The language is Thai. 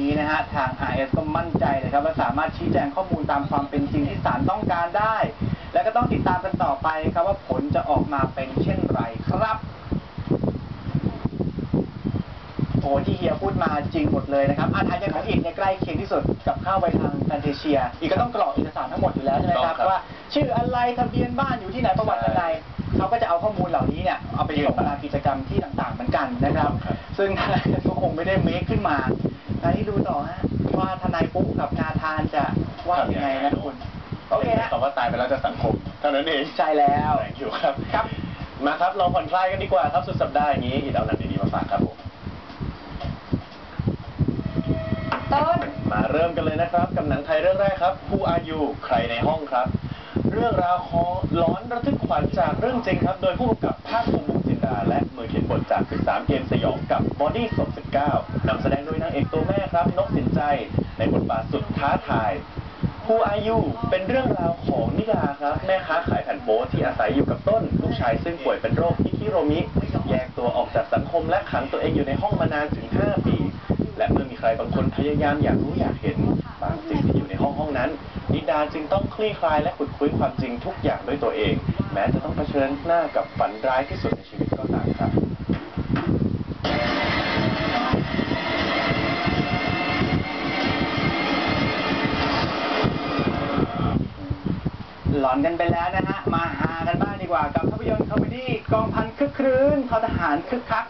นี้นะฮะทาง RS ก็มั่นใจเลยครับว่าสามารถชี้แจงข้อมูลตามความเป็นจริงที่ศาลต้องการได้ และก็ต้องติดตามกันต่อไปครับว่าผลจะออกมาเป็นเช่นไรครับโอ้ที่เฮียพูดมาจริงหมดเลยนะครับอาทายยังของอีกเนี่ยใกล้เคียงที่สุดกับเข้าไปทางแฟนเทเชีย อีกก็ต้องกรอกเอกสารทั้งหมดอยู่แล้วใช่ไหมครับต้องครับว่า ชื่ออะไรทะเบียนบ้านอยู่ที่ไหนประวัติอะไร นี้เนี่ยเอาไปส่งตามกิจกรรมที่ต่างๆเหมือนกันนะครับครับ ซึ่งทนายก็คงไม่ได้เมคขึ้นมาอันนี้ดูต่อฮะว่าทนายปุ๊กกับนาธานจะว่ายังไงนะคุณโอเคฮะคำว่าตายไปแล้วจะสังคมเท่านั้นเองใช่แล้วแรงอยู่ครับครับ มาครับเราผ่อนคลายกันดีกว่าครับสุดสัปดาห์อย่างนี้อีกเอาหนังดีๆมาฝากครับผมต้นมาเริ่มกันเลยนะครับ กับหนังไทยเรื่องแรกครับ Who Are You ใครในห้องครับ เรื่องราวของร้อนระทึกขวัญจากเรื่องจริงครับ โดยผู้กำกับภาคภูมิจินดา และมือเขียนบทจาก13เกมสยองกับบอดี้ศพ19นำแสดงโดยนางเอกตัวแม่ครับนกสินใจ ในบทบาทสุดท้าทาย Who Are You เป็นเรื่องราวของนิดาครับ แม่ค้าขายแผ่นโป๊ที่อาศัยอยู่กับต้น ลูกชายซึ่งป่วยเป็นโรคฮิคิโรมิ แยกตัวออกจากสังคมและขังตัวเองอยู่ในห้องมานานถึง 5 ปี และเมื่อมีใครบางคนพยายามอยากรู้อยากเห็นบางสิ่งที่อยู่ในห้องห้องนั้น นิดาจึงต้องคลี่คลายและขุดคุยความจริงทุกอย่างด้วยตัวเอง แม้จะต้องเผชิญหน้ากับฝันร้ายที่สุดในชีวิตก็ตามครับหลอนกันไปแล้วนะฮะ มาหากันบ้างดีกว่ากับภาพยนตร์คอมเมดี้กองพันคึกครื้นทอทหารคึกคัก